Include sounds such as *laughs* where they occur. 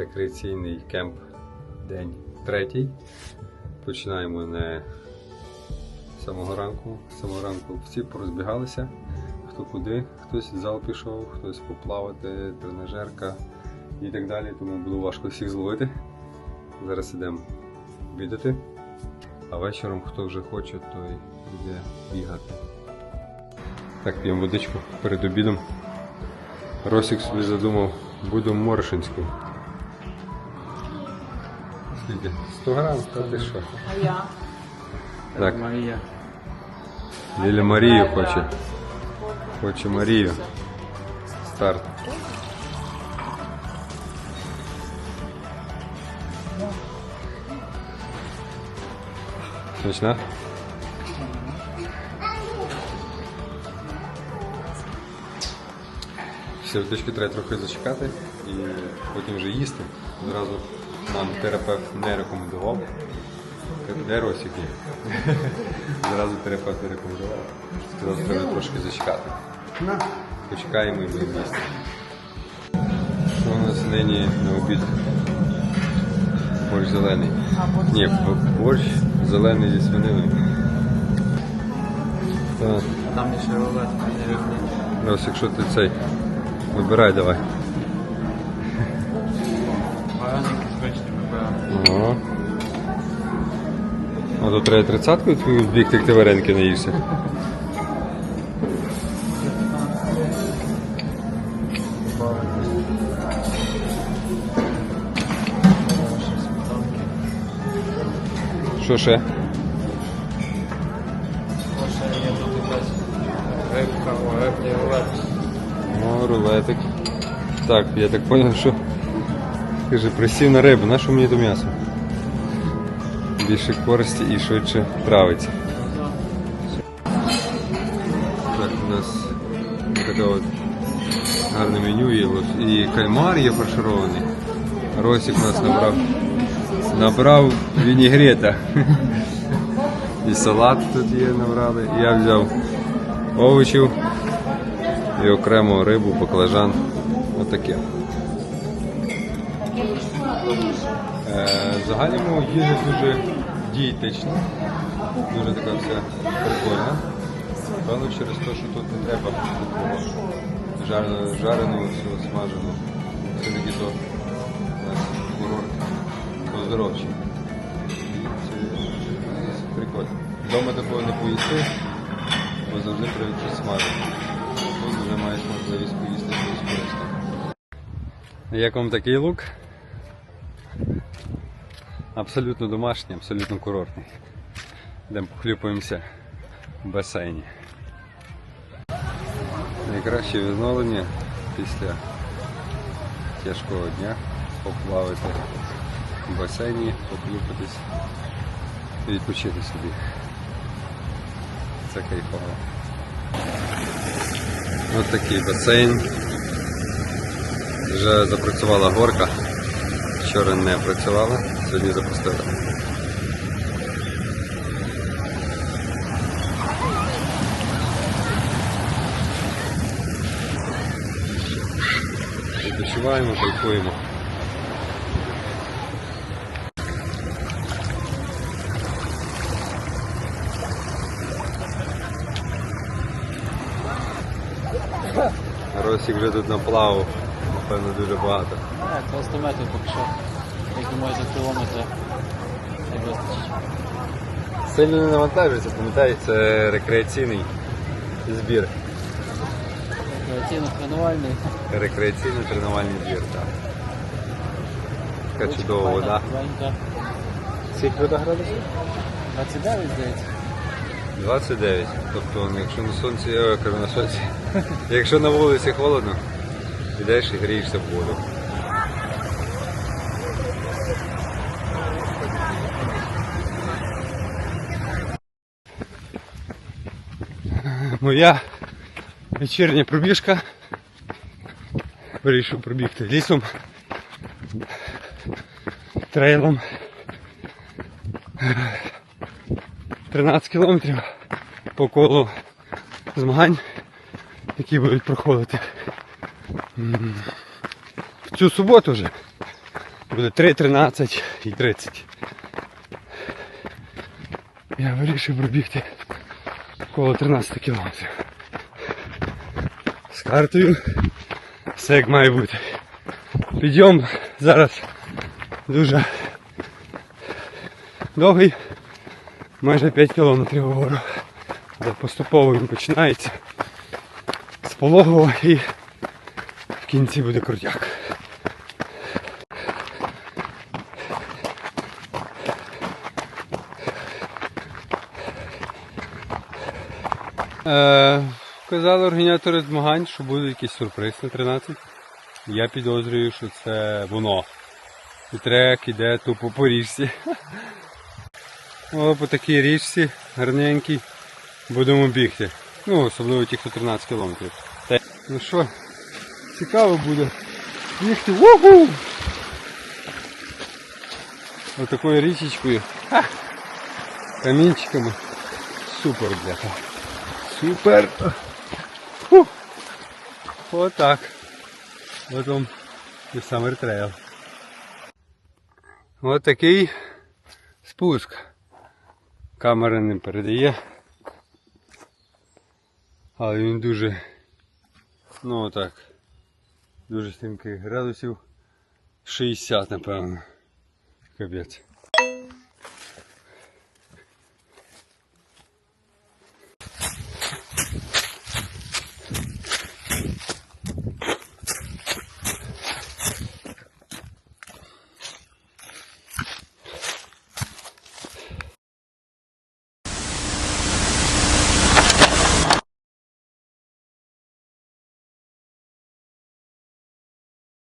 рекреаційний кемп день третій. Починаємо не з самого ранку. З самого ранку всі порозбігалися. Хто куди, хтось в зал пішов, хтось поплавати, тренажерка і так далі. Тому було важко всіх зловити. Зараз ідемо обідати. А вечором, хто вже хоче, той йде бігати. Так, п'ємо водичку перед обідом. Росік собі задумав, буду Морошинську. Скільки? 100 грам? Та ти що? А я? Так, Марія. Ліля Марію хоче. Хоче Марію. Старт. Смачна? Все, водички треба трохи зачекати і потім вже їсти. Зразу нам терапевт не рекомендував. Де Росік є? *laughs* Зразу терапевт не рекомендував. Сказав, що треба трошки зачекати. Почекаємо і будемо їсти. Що у нас нині на обід? Борщ зелений. Ні, борщ зелений зі свининою. Там ще рулет. Рос, якщо ти цей. Вибирай давай. А то треба тридцятку твою збігти, як ти вареники наїшся. Що ще? Рибка, рибний рулет. О, рулетик. Так, я так зрозумів, що ти же присів на рибу, на що мені то м'ясо? Більше користі і швидше травиться. Так, у нас таке от гарне меню є. І кальмар є фарширований. Росік у нас набрав набрав вінігрета. І салат тут є набрали. Я взяв овочів і окремо рибу, баклажан. Отаке. Е, в загальному їжа дуже дієтична, дуже така вся прикольна. Певно через те, що тут не треба такого жареного, жареного всього смаженого. Все-таки то курорт поздоровчий. Це прикольно. Вдома такого не поїсти, бо завжди треба щось смажити. Тут вже маєш можливість поїсти щось корисне. Як вам такий лук? Абсолютно домашній, абсолютно курортний. Йдемо похлюпаємося в басейні. Найкраще відновлення після тяжкого дня поплавати в басейні, похлюпатись і відпочити собі. Це кайфово. Ось такий басейн. Вже запрацювала горка. Вчора не працювала, сьогодні запустила. Відпочиваємо, кайфуємо. Росік вже тут наплавав, напевно, дуже багато. Так, 300 метрів поки що. Я думаю, за кілометр. Сильно не навантажується, пам'ятаєте, це рекреаційний збір. Операційно тренувальний. Рекреаційний тренувальний збір, так. Така чудова вода. Скільки вода градусів? 29, здається. 29. Тобто, якщо на сонці, кажу на сонці. *laughs* Якщо на вулиці холодно, йдеш і грієшся в воду. Моя вечірня пробіжка. Вирішив пробігти лісом, трейлом. 13 кілометрів по колу змагань, які будуть проходити в цю суботу вже. Буде 3, 13 і 30. Я вирішив пробігти коло 13 кілометрів. З картою все як має бути. Підйом зараз дуже довгий, майже 5 кілометрів вгору. Поступово він починається з пологового і в кінці буде крутяк. Казали організатори змагань, що буде якийсь сюрприз на 13. Я підозрюю, що це воно. І трек іде тупо по річці. *laughs* О, по такій річці гарненькій будемо бігти. Ну, особливо ті, хто 13 кілометрів. Ну що, цікаво буде бігти. Уху! Отакою річечкою. Камінчиками. Супер, бляха. Супер. Фу. Отак. От вам і Summer Trail. От такий спуск. Камера не передає. Але він дуже, ну отак, дуже стрімкий градусів 60, напевно. Капець.